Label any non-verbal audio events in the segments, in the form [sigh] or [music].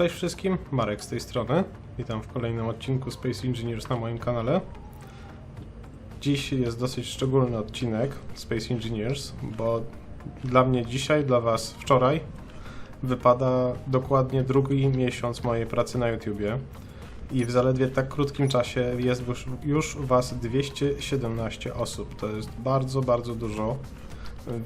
Cześć wszystkim, Marek z tej strony. Witam w kolejnym odcinku Space Engineers na moim kanale. Dziś jest dosyć szczególny odcinek Space Engineers, bo dla mnie dzisiaj, dla Was wczoraj wypada dokładnie drugi miesiąc mojej pracy na YouTubie. I w zaledwie tak krótkim czasie jest już, Was 217 osób. To jest bardzo, bardzo dużo.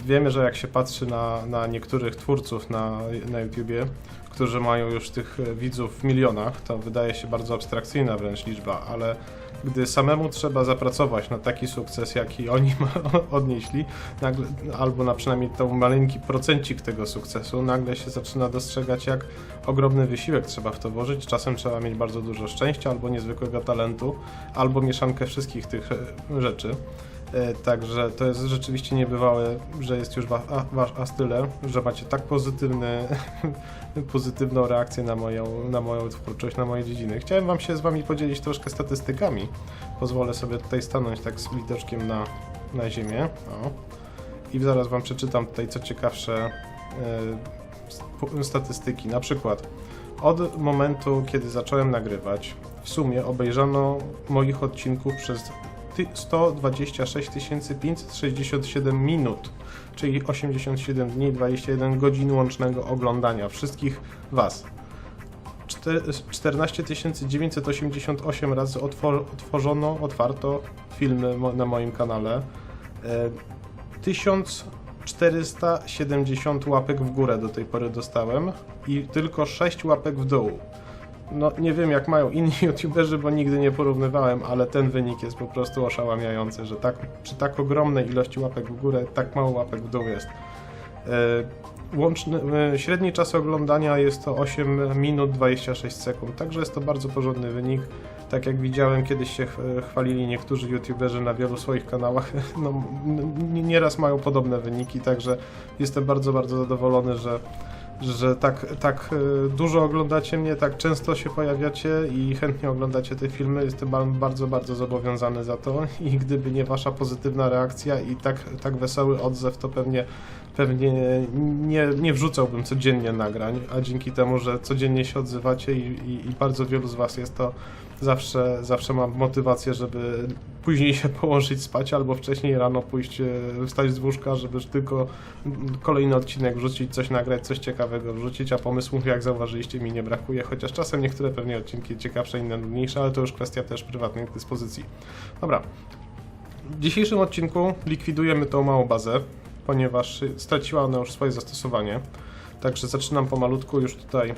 Wiemy, że jak się patrzy na, na niektórych twórców na, na YouTubie, którzy mają już tych widzów w milionach, to wydaje się bardzo abstrakcyjna wręcz liczba, ale gdy samemu trzeba zapracować na taki sukces, jaki oni [laughs] odnieśli, nagle, albo na przynajmniej to maleńki procencik tego sukcesu, nagle się zaczyna dostrzegać, jak ogromny wysiłek trzeba w to włożyć. Czasem trzeba mieć bardzo dużo szczęścia, albo niezwykłego talentu, albo mieszankę wszystkich tych rzeczy. E, Także to jest rzeczywiście niebywałe, że jest już wasz as tyle, że macie tak pozytywny, [laughs] pozytywną reakcję na moją, na moją twórczość, na moje dziedziny. Chciałem wam się z wami podzielić troszkę statystykami. Pozwolę sobie tutaj stanąć tak z widoczkiem na, na ziemię. O. I zaraz wam przeczytam tutaj co ciekawsze st- statystyki. Na przykład od momentu, kiedy zacząłem nagrywać, w sumie obejrzano moich odcinków przez 126 567 minut, czyli 87 dni, 21 godzin łącznego oglądania wszystkich Was. Czter- 14 988 razy otwor- otworzono, otwarto filmy mo- na moim kanale. E, 1470 łapek w górę do tej pory dostałem i tylko 6 łapek w dół. No nie wiem jak mają inni [laughs] youtuberzy, bo nigdy nie porównywałem, ale ten wynik jest po prostu oszałamiający, że tak, przy tak ogromnej ilości łapek w górę tak mało łapek w dół jest. E, Łączny, e, średni czas oglądania jest to 8 minut 26 sekund, także jest to bardzo porządny wynik. Tak jak widziałem, kiedyś się ch- chwalili niektórzy youtuberzy na wielu swoich kanałach, [laughs] no, nieraz mają podobne wyniki, także jestem bardzo, bardzo zadowolony, że, że tak, tak e, dużo oglądacie mnie, tak często się pojawiacie i chętnie oglądacie te filmy. Jestem ba- bardzo, bardzo zobowiązany za to [laughs] i gdyby nie wasza pozytywna reakcja i tak, tak wesoły odzew, to pewnie, pewnie nie, nie wrzucałbym codziennie nagrań, a dzięki temu, że codziennie się odzywacie i, i, i bardzo wielu z was jest to zawsze, zawsze mam motywację, żeby później się [laughs] położyć spać albo wcześniej rano pójść, e, wstać z łóżka, żeby tylko kolejny odcinek wrzucić, coś nagrać, coś ciekawego wrzucić, a pomysłów, jak zauważyliście, mi nie brakuje, chociaż czasem niektóre pewnie odcinki ciekawsze, inne nudniejsze, ale to już kwestia też prywatnych dyspozycji. Dobra. W dzisiejszym odcinku likwidujemy tą małą bazę, ponieważ straciła ona już swoje zastosowanie. Także zaczynam pomalutku już tutaj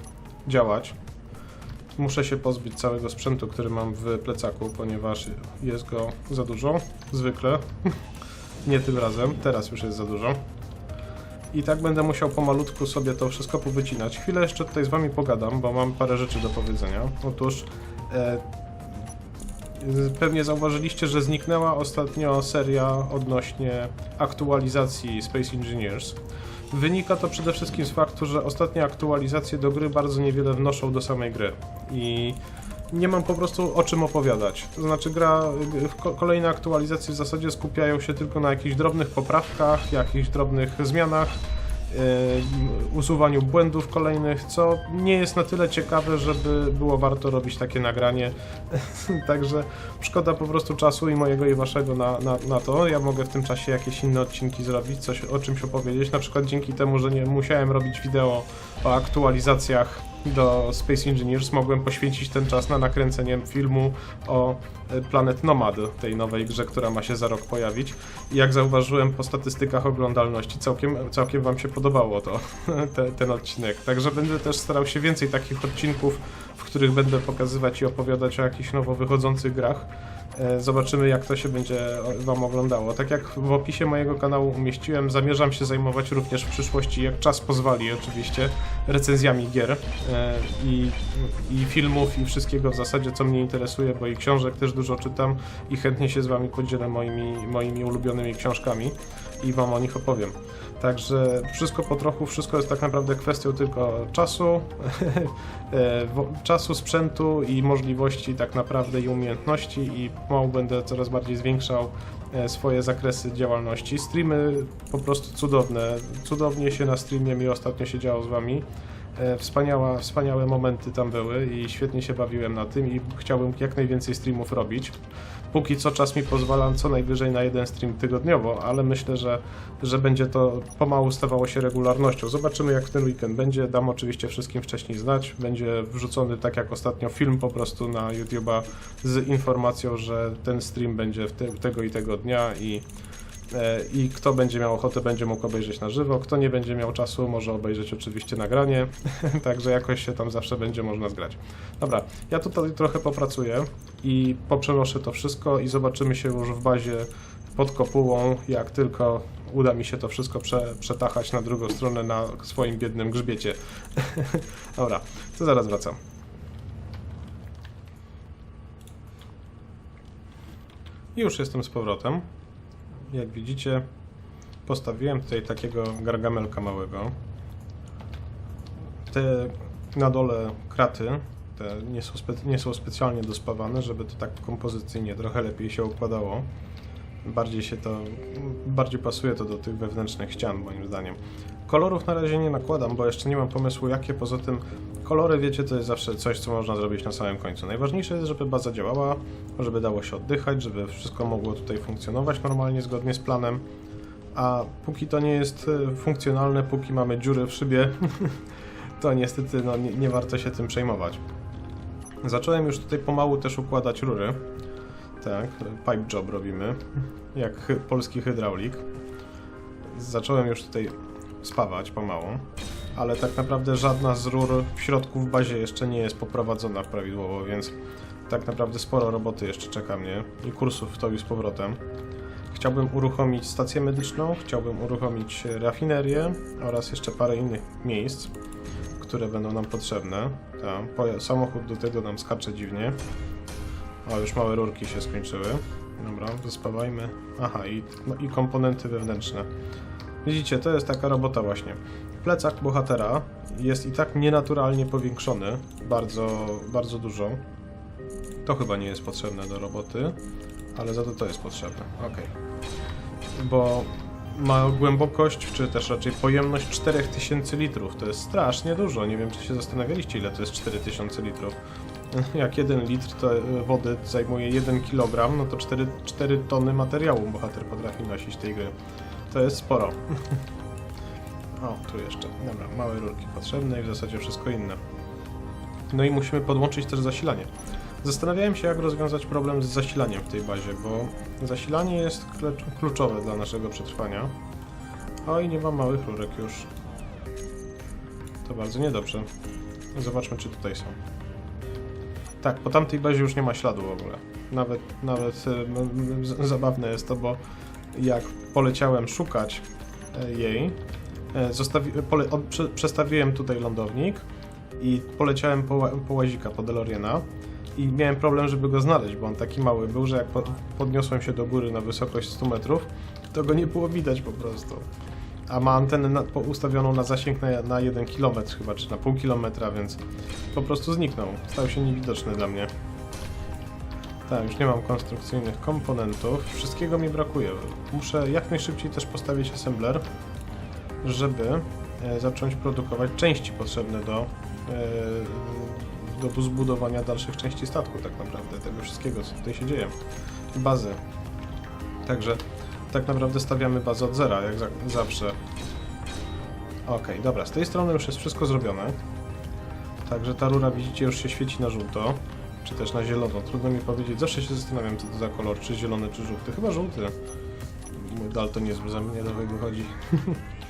działać. Muszę się pozbyć całego sprzętu, który mam w plecaku, ponieważ jest go za dużo, zwykle. [laughs] Nie tym razem, teraz już jest za dużo. I tak będę musiał pomalutku sobie to wszystko powycinać. Chwilę jeszcze tutaj z wami pogadam, bo mam parę rzeczy do powiedzenia. Otóż e, pewnie zauważyliście, że zniknęła ostatnio seria odnośnie aktualizacji Space Engineers. Wynika to przede wszystkim z faktu, że ostatnie aktualizacje do gry bardzo niewiele wnoszą do samej gry i nie mam po prostu o czym opowiadać. To znaczy gra, kolejne aktualizacje w zasadzie skupiają się tylko na jakichś drobnych poprawkach, jakichś drobnych zmianach, usuwaniu błędów kolejnych, co nie jest na tyle ciekawe, żeby było warto robić takie nagranie. [laughs] Także szkoda po prostu czasu i mojego i waszego na, na, na to. Ja mogę w tym czasie jakieś inne odcinki zrobić, coś o czymś opowiedzieć. Na przykład dzięki temu, że nie musiałem robić wideo o aktualizacjach do Space Engineers, mogłem poświęcić ten czas na nakręcenie filmu o e, Planet Nomad, tej nowej grze, która ma się za rok pojawić. I jak zauważyłem po statystykach oglądalności, całkiem, całkiem wam się podobało to, [laughs] te, ten odcinek. Także będę też starał się więcej takich odcinków, w których będę pokazywać i opowiadać o jakichś nowo wychodzących grach. E, Zobaczymy, jak to się będzie Wam oglądało. Tak jak w opisie mojego kanału umieściłem, zamierzam się zajmować również w przyszłości, jak czas pozwoli, oczywiście, recenzjami gier e, i, i filmów, i wszystkiego w zasadzie, co mnie interesuje, bo i książek też dużo czytam i chętnie się z Wami podzielę moimi, moimi ulubionymi książkami i Wam o nich opowiem. Także wszystko po trochu, wszystko jest tak naprawdę kwestią tylko czasu, [laughs] e, czasu, sprzętu i możliwości tak naprawdę i umiejętności i pomału będę coraz bardziej zwiększał e, swoje zakresy działalności. Streamy po prostu cudowne. Cudownie się na streamie mi ostatnio się działo z wami. E, Wspaniała, wspaniałe momenty tam były i świetnie się bawiłem na tym i chciałbym jak najwięcej streamów robić. Póki co czas mi pozwala co najwyżej na jeden stream tygodniowo, ale myślę, że, że będzie to pomału stawało się regularnością. Zobaczymy jak w ten weekend będzie. Dam oczywiście wszystkim wcześniej znać. Będzie wrzucony tak jak ostatnio film po prostu na YouTube'a z informacją, że ten stream będzie te, tego i tego dnia i i kto będzie miał ochotę, będzie mógł obejrzeć na żywo. Kto nie będzie miał czasu, może obejrzeć oczywiście nagranie, [laughs] także jakoś się tam zawsze będzie można zgrać. Dobra, ja tutaj trochę popracuję i poprzenoszę to wszystko i zobaczymy się już w bazie pod kopułą, jak tylko uda mi się to wszystko prze, przetachać na drugą stronę na swoim biednym grzbiecie. [laughs] Dobra, to zaraz wracam. Już jestem z powrotem. Jak widzicie, postawiłem tutaj takiego gargamelka małego. Te na dole kraty te nie, są nie są specjalnie dospawane, żeby to tak kompozycyjnie trochę lepiej się układało. Bardziej się to, bardziej pasuje to do tych wewnętrznych ścian moim zdaniem. Kolorów na razie nie nakładam, bo jeszcze nie mam pomysłu jakie, poza tym kolory wiecie to jest zawsze coś co można zrobić na samym końcu. Najważniejsze jest, żeby baza działała, żeby dało się oddychać, żeby wszystko mogło tutaj funkcjonować normalnie, zgodnie z planem. A póki to nie jest e, funkcjonalne, póki mamy dziury w szybie, [laughs] to niestety no, nie, nie warto się tym przejmować. Zacząłem już tutaj pomału też układać rury. Tak, pipe job robimy, jak polski hydraulik. Zacząłem już tutaj spawać pomału, ale tak naprawdę żadna z rur w środku w bazie jeszcze nie jest poprowadzona prawidłowo, więc tak naprawdę sporo roboty jeszcze czeka mnie i kursów w toju z powrotem. Chciałbym uruchomić stację medyczną, chciałbym uruchomić rafinerię oraz jeszcze parę innych miejsc, które będą nam potrzebne. Poja- samochód do tego nam skacze dziwnie. O, już małe rurki się skończyły. Dobra, wyspawajmy. Aha, i, no, i komponenty wewnętrzne. Widzicie, to jest taka robota właśnie. Plecak bohatera jest i tak nienaturalnie powiększony, bardzo, bardzo dużo. To chyba nie jest potrzebne do roboty, ale za to to jest potrzebne. Ok. Bo ma głębokość, czy też raczej pojemność 4000 litrów. To jest strasznie dużo. Nie wiem, czy się zastanawialiście, ile to jest 4000 litrów. [laughs] Jak 1 litr wody zajmuje 1 kg, no to 4, 4 tony materiału bohater potrafi nosić tej gry. To jest sporo. [laughs] O, tu jeszcze. Dobra, małe rurki potrzebne i w zasadzie wszystko inne. No i musimy podłączyć też zasilanie. Zastanawiałem się, jak rozwiązać problem z zasilaniem w tej bazie, bo zasilanie jest kluczowe dla naszego przetrwania. O, i nie mam małych rurek już. To bardzo niedobrze. Zobaczmy, czy tutaj są. Tak, po tamtej bazie już nie ma śladu w ogóle. Nawet, nawet e, zabawne jest to, bo jak poleciałem szukać e, jej, zostawi- pole- od, prze, przestawiłem tutaj lądownik i poleciałem po, po łazika, po DeLoreana i miałem problem, żeby go znaleźć, bo on taki mały był, że jak pod, podniosłem się do góry na wysokość 100 metrów, to go nie było widać po prostu. A ma antenę na, po, ustawioną na zasięg na, na 1 km chyba, czy na pół kilometra, więc po prostu zniknął. Stał się niewidoczny dla mnie. Tak, już nie mam konstrukcyjnych komponentów. Wszystkiego mi brakuje. Muszę jak najszybciej też postawić assembler, żeby e, zacząć produkować części potrzebne do, e, do zbudowania dalszych części statku, tak naprawdę, tego wszystkiego, co tutaj się dzieje. Bazy. Także tak naprawdę stawiamy bazę od zera, jak za, zawsze. Okej, dobra, z tej strony już jest wszystko zrobione. Także ta rura, widzicie, już się świeci na żółto, czy też na zielono. Trudno mi powiedzieć. Zawsze się zastanawiam, co to za kolor, czy zielony, czy żółty. Chyba żółty. Mój daltonizm za mnie trochę wychodzi. [laughs]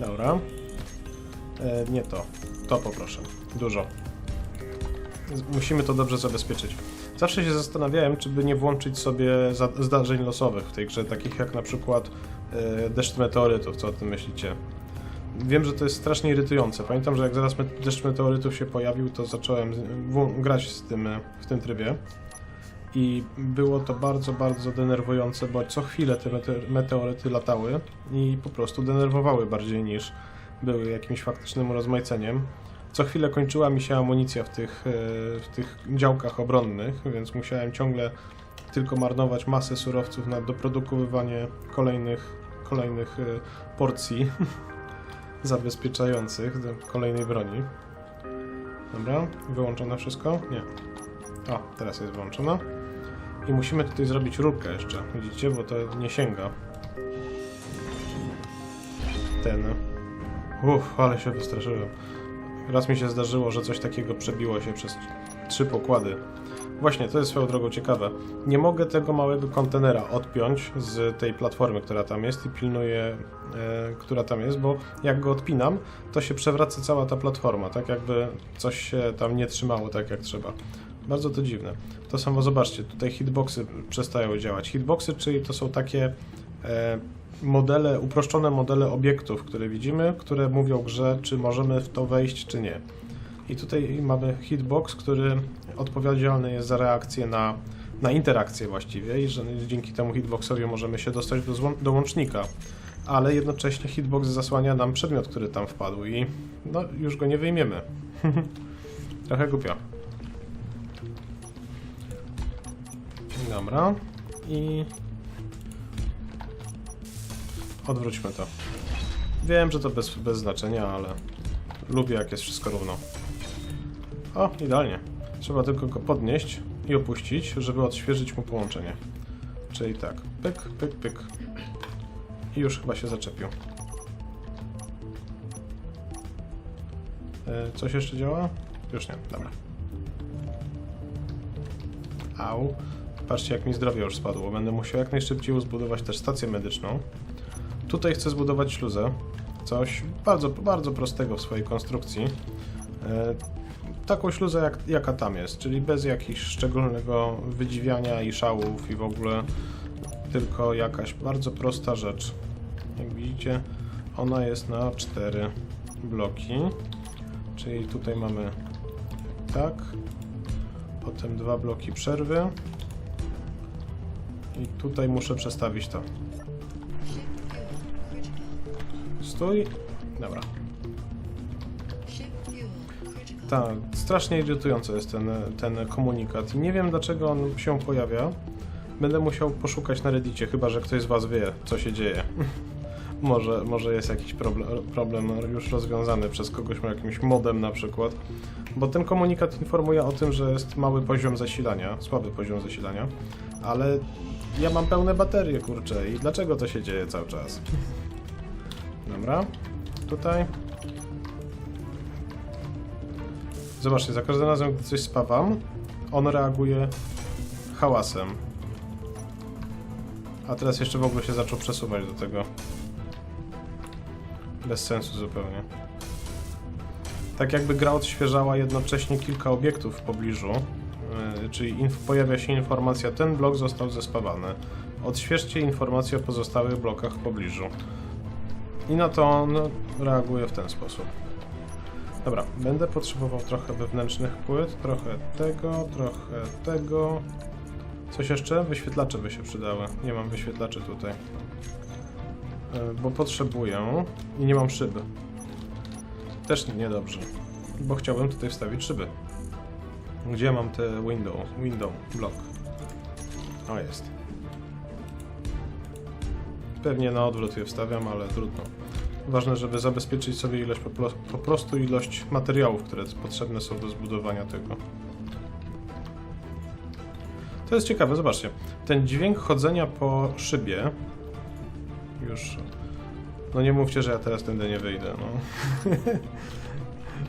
Dobra. E, nie to. To poproszę. Dużo. Musimy to dobrze zabezpieczyć. Zawsze się zastanawiałem, czy by nie włączyć sobie zdarzeń losowych w tej grze, takich jak na przykład e, deszcz meteorytów. Co o tym myślicie? Wiem, że to jest strasznie irytujące. Pamiętam, że jak zaraz deszcz meteorytów się pojawił, to zacząłem grać z tym, e, w tym trybie. I było to bardzo, bardzo denerwujące, bo co chwilę te mete- meteoryty latały i po prostu denerwowały bardziej niż były jakimś faktycznym rozmaiceniem. Co chwilę kończyła mi się amunicja w tych, e, w tych działkach obronnych, więc musiałem ciągle tylko marnować masę surowców na doprodukowywanie kolejnych, kolejnych e, porcji [laughs] zabezpieczających kolejnej broni. Dobra, wyłączone wszystko? Nie. O, teraz jest wyłączone. I musimy tutaj zrobić rurkę jeszcze, widzicie, bo to nie sięga. Ten. Uff, ale się wystraszyłem. Raz mi się zdarzyło, że coś takiego przebiło się przez trzy pokłady. Właśnie, to jest swoją drogą ciekawe. Nie mogę tego małego kontenera odpiąć z tej platformy, która tam jest i pilnuję, e, która tam jest, bo jak go odpinam, to się przewraca cała ta platforma, tak jakby coś się tam nie trzymało tak jak trzeba. Bardzo to dziwne. To samo zobaczcie, tutaj hitboxy przestają działać. Hitboxy, czyli to są takie e, modele, uproszczone modele obiektów, które widzimy, które mówią grze, czy możemy w to wejść, czy nie. I tutaj mamy hitbox, który odpowiedzialny jest za reakcję na, na interakcję właściwie i że dzięki temu hitboxowi możemy się dostać do, złą- do łącznika. Ale jednocześnie hitbox zasłania nam przedmiot, który tam wpadł i no, już go nie wyjmiemy. [laughs] Trochę głupio. Dobra. I odwróćmy to. Wiem, że to bez, bez znaczenia, ale lubię jak jest wszystko równo. O, idealnie. Trzeba tylko go podnieść i opuścić, żeby odświeżyć mu połączenie. Czyli tak, pyk, pyk, pyk. I już chyba się zaczepił. E, Coś jeszcze działa? Już nie, dobra. Au. Patrzcie, jak mi zdrowie już spadło. Będę musiał jak najszybciej zbudować też stację medyczną. Tutaj chcę zbudować śluzę. Coś bardzo, bardzo prostego w swojej konstrukcji. E, taką śluzę, jak, jaka tam jest, czyli bez jakiegoś szczególnego wydziwiania i szałów i w ogóle tylko jakaś bardzo prosta rzecz. Jak widzicie, ona jest na cztery bloki, czyli tutaj mamy tak, potem dwa bloki przerwy i tutaj muszę przestawić to. Stój. Dobra. Tak, strasznie irytujący jest ten, ten komunikat nie wiem dlaczego on się pojawia. Będę musiał poszukać na reddicie, chyba że ktoś z was wie, co się dzieje. [laughs] może, może jest jakiś problem, problem już rozwiązany przez kogoś jakimś modem na przykład. Bo ten komunikat informuje o tym, że jest mały poziom zasilania, słaby poziom zasilania, ale ja mam pełne baterie, kurczę, i dlaczego to się dzieje cały czas? Dobra, tutaj Zobaczcie, za każdym razem, gdy coś spawam, on reaguje hałasem. A teraz jeszcze w ogóle się zaczął przesuwać do tego. Bez sensu zupełnie. Tak jakby gra odświeżała jednocześnie kilka obiektów w pobliżu, czyli inf pojawia się informacja, ten blok został zespawany. Odświeżcie informację o pozostałych blokach w pobliżu. I na to on reaguje w ten sposób. Dobra, będę potrzebował trochę wewnętrznych płyt, trochę tego, trochę tego. Coś jeszcze? Wyświetlacze by się przydały. Nie mam wyświetlaczy tutaj. E, Bo potrzebuję i nie mam szyby. Też niedobrze. Bo chciałbym tutaj wstawić szyby. Gdzie mam te window? Window, block. O, jest. Pewnie na odwrót je wstawiam, ale trudno. Ważne, żeby zabezpieczyć sobie ilość, po, prostu ilość materiałów, które potrzebne są do zbudowania tego. To jest ciekawe, zobaczcie. Ten dźwięk chodzenia po szybie. Już. No nie mówcie, że ja teraz tędy nie wyjdę. No. [laughs]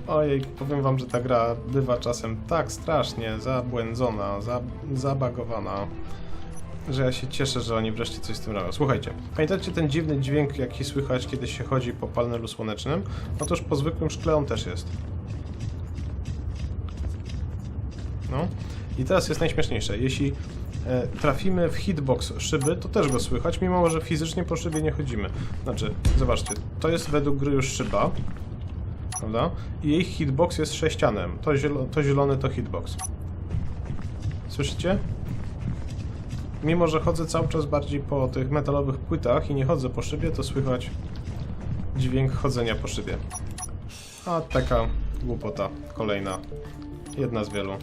Ojej, powiem wam, że ta gra bywa czasem tak strasznie zabłędzona, za, zabagowana że ja się cieszę, że oni wreszcie coś z tym robią. Słuchajcie, pamiętacie ten dziwny dźwięk, jaki słychać, kiedy się chodzi po panelu słonecznym? Otóż po zwykłym szkle on też jest. No. I teraz jest najśmieszniejsze. Jeśli e, trafimy w hitbox szyby, to też go słychać, mimo że fizycznie po szybie nie chodzimy. Znaczy, zobaczcie, to jest według gry już szyba, prawda? I jej hitbox jest sześcianem. To, zielo, to zielone to hitbox. Słyszycie? Mimo, że chodzę cały czas bardziej po tych metalowych płytach i nie chodzę po szybie, to słychać dźwięk chodzenia po szybie. A taka głupota, kolejna. Jedna z wielu.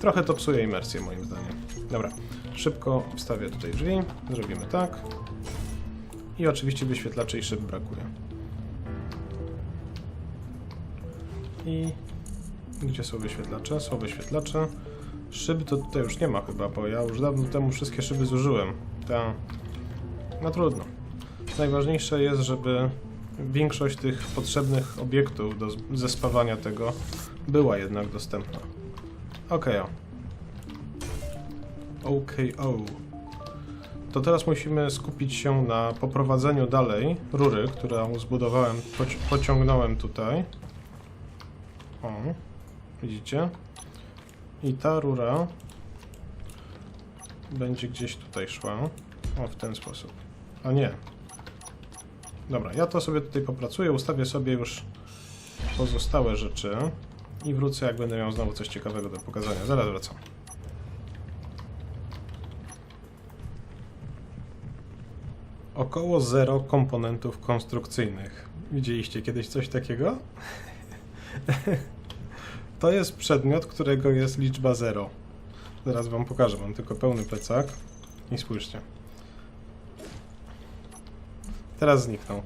Trochę to psuje imersję moim zdaniem. Dobra, szybko wstawię tutaj drzwi, zrobimy tak. I oczywiście wyświetlaczy i szyb brakuje. I Gdzie są wyświetlacze? Są wyświetlacze. Szyb to tutaj już nie ma chyba, bo ja już dawno temu wszystkie szyby zużyłem. Ta. No trudno. Najważniejsze jest, żeby większość tych potrzebnych obiektów do zespawania tego była jednak dostępna. Okej. o. Okej, o. To teraz musimy skupić się na poprowadzeniu dalej rury, którą zbudowałem, poci- pociągnąłem tutaj. O, widzicie? I ta rura będzie gdzieś tutaj szła. O, w ten sposób. A nie. Dobra, ja to sobie tutaj popracuję, ustawię sobie już pozostałe rzeczy i wrócę, jak będę miał znowu coś ciekawego do pokazania. Zaraz wracam. Około zero komponentów konstrukcyjnych. Widzieliście kiedyś coś takiego? [laughs] to jest przedmiot, którego jest liczba 0. Zaraz wam pokażę, mam tylko pełny plecak. I spójrzcie. Teraz zniknął.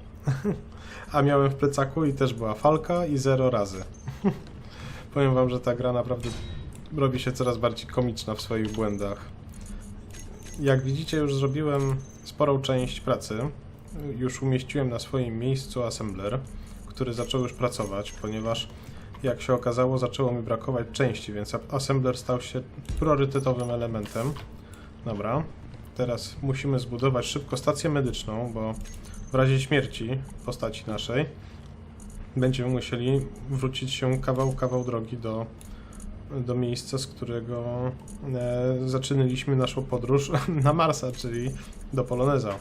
[laughs] A miałem w plecaku i też była falka i 0 razy. [laughs] Powiem wam, że ta gra naprawdę robi się coraz bardziej komiczna w swoich błędach. Jak widzicie, już zrobiłem sporą część pracy. Już umieściłem na swoim miejscu assembler, który zaczął już pracować, ponieważ jak się okazało, zaczęło mi brakować części, więc assembler stał się priorytetowym elementem. Dobra, teraz musimy zbudować szybko stację medyczną, bo w razie śmierci postaci naszej będziemy musieli wrócić się kawał, kawał drogi do, do miejsca, z którego e, zaczynaliśmy naszą podróż [laughs] na Marsa, czyli do Poloneza.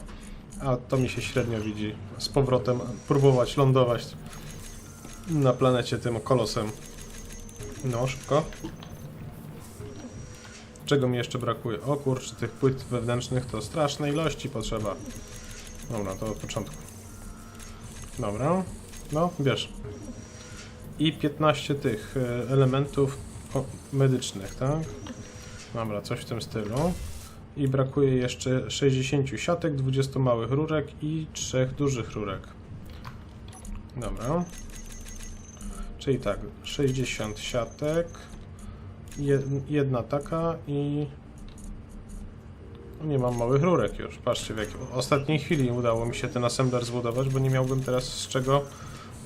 A to mi się średnio widzi. Z powrotem próbować lądować na planecie tym kolosem. No, szybko. Czego mi jeszcze brakuje? O kurczę, tych płyt wewnętrznych to straszne ilości potrzeba. Dobra, to od początku. Dobra. No, bierz. I 15 tych e, elementów medycznych, tak? Dobra, coś w tym stylu. I brakuje jeszcze 60 siatek, 20 małych rurek i 3 dużych rurek. Dobra. Czyli tak, 60 siatek, jed- jedna taka i nie mam małych rurek już. Patrzcie, w jakiej ostatniej chwili udało mi się ten assembler zbudować, bo nie miałbym teraz z czego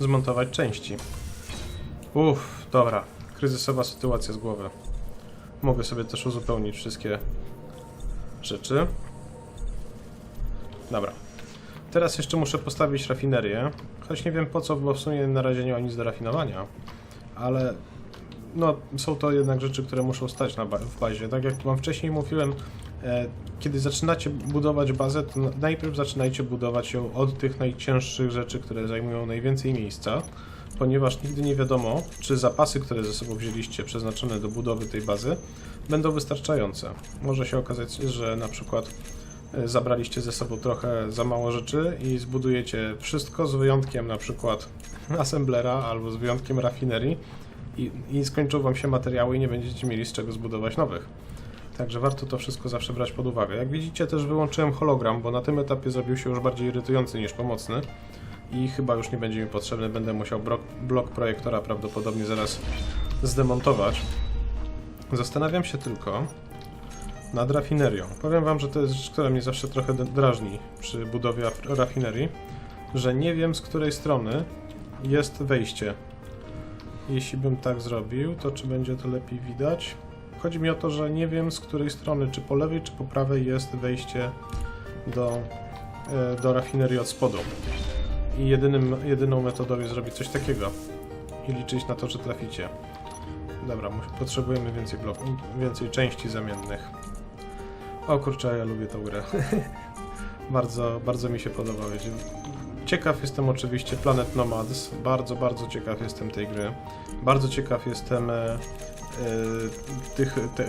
zmontować części. Uff, dobra. Kryzysowa sytuacja z głowy. Mogę sobie też uzupełnić wszystkie rzeczy. Dobra. Teraz jeszcze muszę postawić rafinerię. Choć nie wiem po co, bo w sumie na razie nie ma nic do rafinowania. Ale no, są to jednak rzeczy, które muszą stać na ba w bazie. Tak jak wam wcześniej mówiłem, e, kiedy zaczynacie budować bazę, to na- najpierw zaczynajcie budować ją od tych najcięższych rzeczy, które zajmują najwięcej miejsca, ponieważ nigdy nie wiadomo, czy zapasy, które ze sobą wzięliście przeznaczone do budowy tej bazy, będą wystarczające. Może się okazać, że na przykład zabraliście ze sobą trochę za mało rzeczy i zbudujecie wszystko z wyjątkiem na przykład assemblera albo z wyjątkiem rafinerii i, i skończą wam się materiały i nie będziecie mieli z czego zbudować nowych. Także warto to wszystko zawsze brać pod uwagę. Jak widzicie też wyłączyłem hologram, bo na tym etapie zrobił się już bardziej irytujący niż pomocny i chyba już nie będzie mi potrzebny, będę musiał blok, blok projektora prawdopodobnie zaraz zdemontować. Zastanawiam się tylko nad rafinerią. Powiem wam, że to jest rzecz, która mnie zawsze trochę drażni przy budowie raf- rafinerii, że nie wiem z której strony jest wejście. Jeśli bym tak zrobił, to czy będzie to lepiej widać? Chodzi mi o to, że nie wiem z której strony, czy po lewej, czy po prawej jest wejście do, e, do rafinerii od spodu. I jedynym, jedyną metodą jest zrobić coś takiego i liczyć na to, że traficie. Dobra, potrzebujemy więcej bloków, więcej części zamiennych. O kurczę, ja lubię tę grę. [laughs] bardzo, bardzo mi się podoba. Wiecie. Ciekaw jestem oczywiście Planet Nomads. Bardzo, bardzo ciekaw jestem tej gry. Bardzo ciekaw jestem e, e, tych. Te,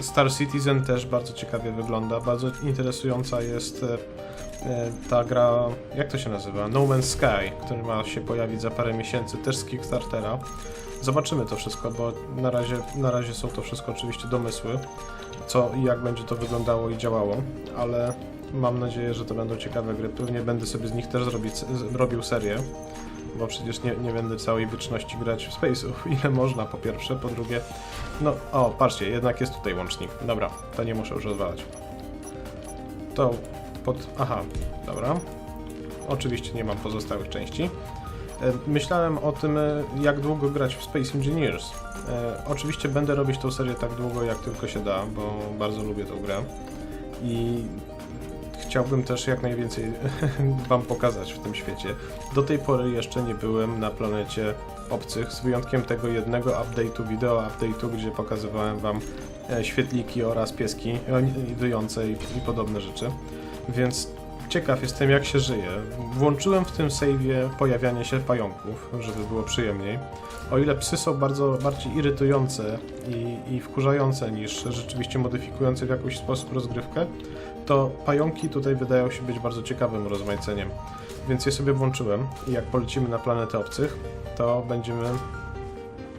Star Citizen też bardzo ciekawie wygląda. Bardzo interesująca jest e, e, ta gra. Jak to się nazywa? No Man's Sky, który ma się pojawić za parę miesięcy, też z Kickstartera. Zobaczymy to wszystko, bo na razie, na razie są to wszystko oczywiście domysły, co i jak będzie to wyglądało i działało, ale mam nadzieję, że to będą ciekawe gry. Pewnie będę sobie z nich też zrobić, robił serię, bo przecież nie, nie będę całej wieczności grać w Space'ów, [laughs] ile można po pierwsze, po drugie, no, o, patrzcie, jednak jest tutaj łącznik, dobra, to nie muszę już odwalać. To pod, aha, dobra, oczywiście nie mam pozostałych części. E, Myślałem o tym, e, jak długo grać w Space Engineers. E, Oczywiście będę robić tą serię tak długo, jak tylko się da, bo bardzo lubię tą grę. I chciałbym też jak najwięcej [laughs] Wam pokazać w tym świecie. Do tej pory jeszcze nie byłem na planecie obcych, z wyjątkiem tego jednego update'u, wideo update'u, gdzie pokazywałem Wam świetliki oraz pieski wyjące i, i podobne rzeczy. Więc ciekaw jestem, jak się żyje. Włączyłem w tym save'ie pojawianie się pająków, żeby było przyjemniej. O ile psy są bardzo bardziej irytujące i, i wkurzające niż rzeczywiście modyfikujące w jakiś sposób rozgrywkę, to pająki tutaj wydają się być bardzo ciekawym rozmaiceniem. Więc je sobie włączyłem i jak polecimy na planetę obcych, to będziemy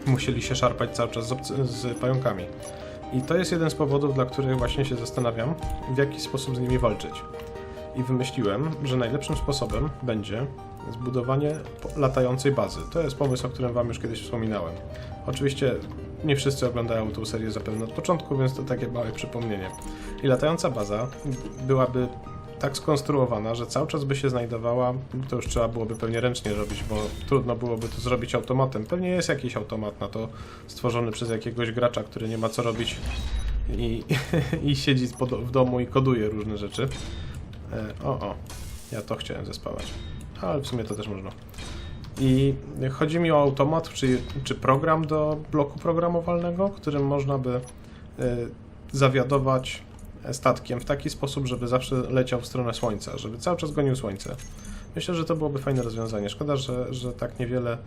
musieli się szarpać cały czas z, z pająkami. I to jest jeden z powodów, dla których właśnie się zastanawiam, w jaki sposób z nimi walczyć. I wymyśliłem, że najlepszym sposobem będzie zbudowanie latającej bazy. To jest pomysł, o którym Wam już kiedyś wspominałem. Oczywiście nie wszyscy oglądają tę serię zapewne od początku, więc to takie małe przypomnienie. I latająca baza byłaby tak skonstruowana, że cały czas by się znajdowała, to już trzeba byłoby pewnie ręcznie robić, bo trudno byłoby to zrobić automatem. Pewnie jest jakiś automat na to stworzony przez jakiegoś gracza, który nie ma co robić i, [laughs] i siedzi w domu i koduje różne rzeczy. E, o, o, ja to chciałem zespawać, ale w sumie to też można. I chodzi mi o automat, czy, czy program do bloku programowalnego, którym można by e, zawiadować statkiem w taki sposób, żeby zawsze leciał w stronę Słońca, żeby cały czas gonił Słońce. Myślę, że to byłoby fajne rozwiązanie. Szkoda, że, że tak niewiele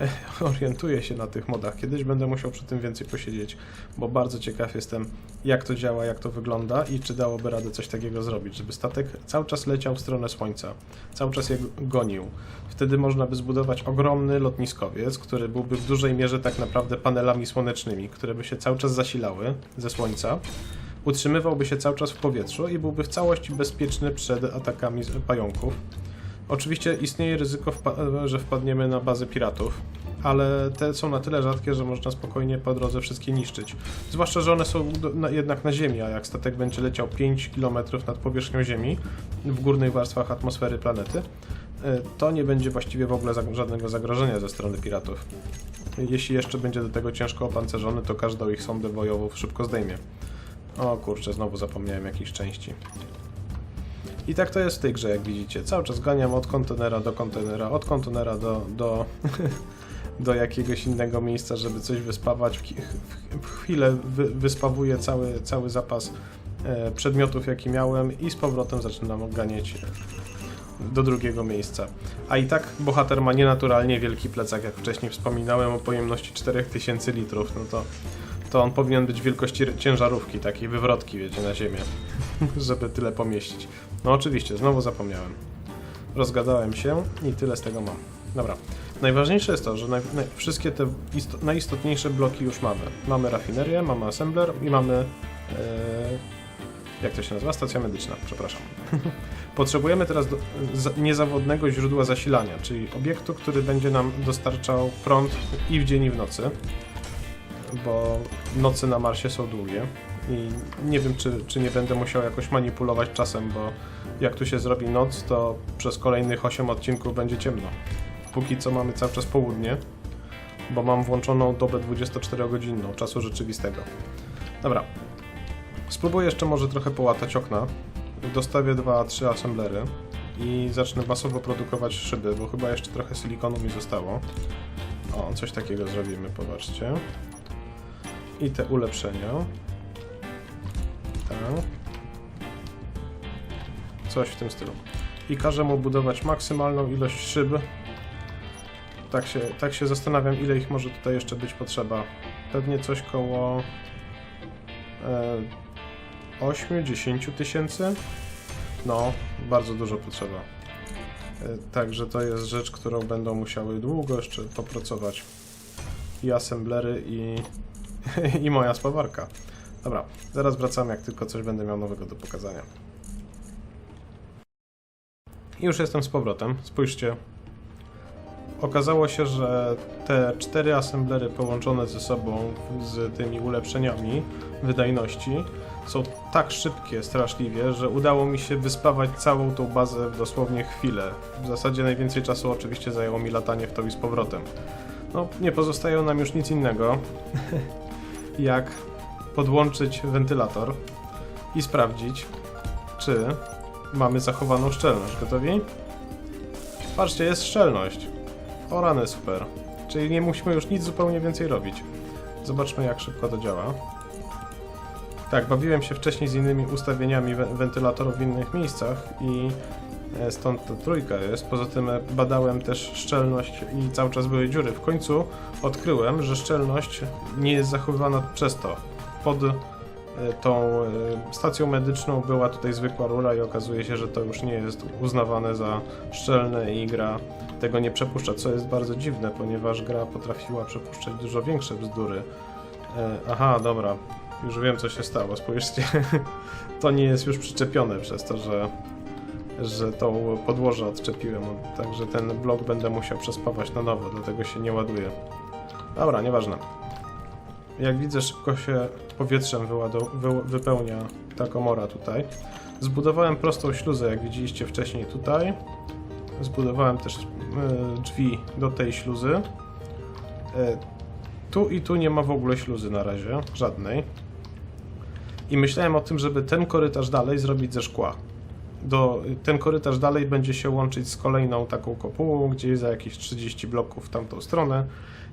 e, [laughs] orientuję się na tych modach. Kiedyś będę musiał przy tym więcej posiedzieć, bo bardzo ciekaw jestem, jak to działa, jak to wygląda i czy dałoby radę coś takiego zrobić, żeby statek cały czas leciał w stronę Słońca, cały czas je gonił. Wtedy można by zbudować ogromny lotniskowiec, który byłby w dużej mierze tak naprawdę panelami słonecznymi, które by się cały czas zasilały ze Słońca utrzymywałby się cały czas w powietrzu i byłby w całości bezpieczny przed atakami pająków. Oczywiście istnieje ryzyko, że wpadniemy na bazę piratów, ale te są na tyle rzadkie, że można spokojnie po drodze wszystkie niszczyć. Zwłaszcza, że one są jednak na Ziemi, a jak statek będzie leciał 5 km nad powierzchnią Ziemi, w górnych warstwach atmosfery planety, y, to nie będzie właściwie w ogóle żadnego zagrożenia ze strony piratów. Jeśli jeszcze będzie do tego ciężko opancerzony, to każdą ich sondę bojową szybko zdejmie. O kurczę, znowu zapomniałem jakiejś części. I tak to jest w tej grze, jak widzicie. Cały czas ganiam od kontenera do kontenera, od kontenera do, do, [laughs] do jakiegoś innego miejsca, żeby coś wyspawać. W, chwilę wy, wyspawuję cały, cały zapas e, przedmiotów, jaki miałem i z powrotem zaczynam ganiać do drugiego miejsca. A i tak bohater ma nienaturalnie wielki plecak, jak wcześniej wspominałem o pojemności 4000 litrów, no to to on powinien być wielkości ciężarówki, takiej wywrotki, wiecie, na ziemię, [laughs] żeby tyle pomieścić. No oczywiście, znowu zapomniałem. Rozgadałem się i tyle z tego mam. Dobra. Najważniejsze jest to, że naj, naj, wszystkie te isto, najistotniejsze bloki już mamy. Mamy rafinerię, mamy assembler i mamy... E, jak to się nazywa? Stacja medyczna, przepraszam. [laughs] Potrzebujemy teraz do, za, niezawodnego źródła zasilania, czyli obiektu, który będzie nam dostarczał prąd i w dzień i w nocy bo noce na Marsie są długie i nie wiem, czy, czy nie będę musiał jakoś manipulować czasem, bo jak tu się zrobi noc, to przez kolejnych 8 odcinków będzie ciemno. Póki co mamy cały czas południe, bo mam włączoną dobę 24-godzinną czasu rzeczywistego. Dobra. Spróbuję jeszcze może trochę połatać okna. Dostawię 2-3 assemblery i zacznę masowo produkować szyby, bo chyba jeszcze trochę silikonu mi zostało. O, coś takiego zrobimy, popatrzcie i te ulepszenia. Tak. Coś w tym stylu. I każę mu budować maksymalną ilość szyb. Tak się, tak się zastanawiam, ile ich może tutaj jeszcze być potrzeba. Pewnie coś koło e, 8-10 tysięcy. No, bardzo dużo potrzeba. E, Także to jest rzecz, którą będą musiały długo jeszcze popracować. I assemblery, i, [laughs] i moja spawarka. Dobra, zaraz wracam, jak tylko coś będę miał nowego do pokazania. I już jestem z powrotem. Spójrzcie. okazało się, że te cztery assemblery połączone ze sobą z tymi ulepszeniami wydajności są tak szybkie straszliwie, że udało mi się wyspawać całą tą bazę w dosłownie chwilę. W zasadzie najwięcej czasu oczywiście zajęło mi latanie w to i z powrotem. No, nie pozostaje nam już nic innego, [laughs] jak podłączyć wentylator i sprawdzić, czy mamy zachowaną szczelność. Gotowi? Patrzcie, jest szczelność. O rany, super. Czyli nie musimy już nic zupełnie więcej robić. Zobaczmy, jak szybko to działa. Tak, bawiłem się wcześniej z innymi ustawieniami we- wentylatorów w innych miejscach i e, stąd ta trójka jest. Poza tym e, badałem też szczelność i cały czas były dziury. W końcu odkryłem, że szczelność nie jest zachowywana przez to. Pod e, tą e, stacją medyczną była tutaj zwykła rura i okazuje się, że to już nie jest uznawane za szczelne i gra tego nie przepuszcza, co jest bardzo dziwne, ponieważ gra potrafiła przepuszczać dużo większe bzdury. E, aha, dobra, już wiem co się stało, spójrzcie. [laughs] to nie jest już przyczepione przez to, że, że tą podłoże odczepiłem, także ten blok będę musiał przespawać na nowo, dlatego się nie ładuje. Dobra, nieważne. Jak widzę, szybko się powietrzem wy- wypełnia ta komora tutaj. Zbudowałem prostą śluzę, jak widzieliście wcześniej tutaj. Zbudowałem też e, drzwi do tej śluzy. E, tu i tu nie ma w ogóle śluzy na razie, żadnej. I myślałem o tym, żeby ten korytarz dalej zrobić ze szkła. Do, ten korytarz dalej będzie się łączyć z kolejną taką kopułą, gdzieś za jakieś 30 bloków w tamtą stronę.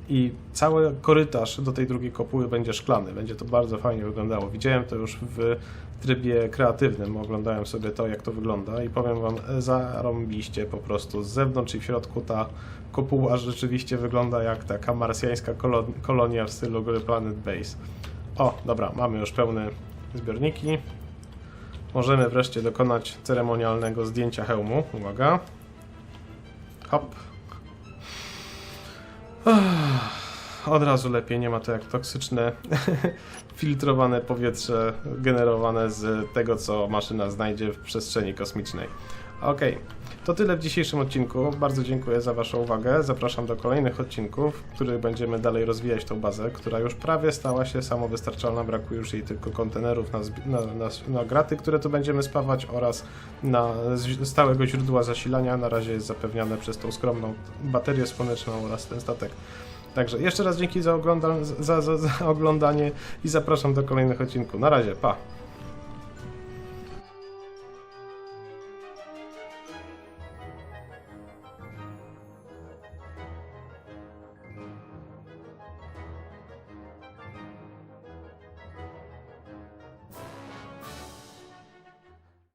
I cały korytarz do tej drugiej kopuły będzie szklany. Będzie to bardzo fajnie wyglądało. Widziałem to już w trybie kreatywnym. Oglądałem sobie to, jak to wygląda i powiem wam, zarąbiście po prostu. Z zewnątrz i w środku ta kopuła rzeczywiście wygląda jak taka marsjańska kolon- kolonia w stylu gry Planet Base. O, dobra, mamy już pełne zbiorniki. Możemy wreszcie dokonać ceremonialnego zdjęcia hełmu. Uwaga. Hop. Od razu lepiej, nie ma to jak toksyczne, [laughs] filtrowane powietrze generowane z tego, co maszyna znajdzie w przestrzeni kosmicznej. Okej, to tyle w dzisiejszym odcinku. Bardzo dziękuję za Waszą uwagę. Zapraszam do kolejnych odcinków, w których będziemy dalej rozwijać tą bazę, która już prawie stała się samowystarczalna. Brakuje już jej tylko kontenerów na, na, na, na graty, które tu będziemy spawać oraz na stałego źródła zasilania. Na razie jest zapewniane przez tą skromną baterię słoneczną oraz ten statek. Także jeszcze raz dzięki za, ogląda- za, za, za oglądanie i zapraszam do kolejnych odcinków. Na razie, pa!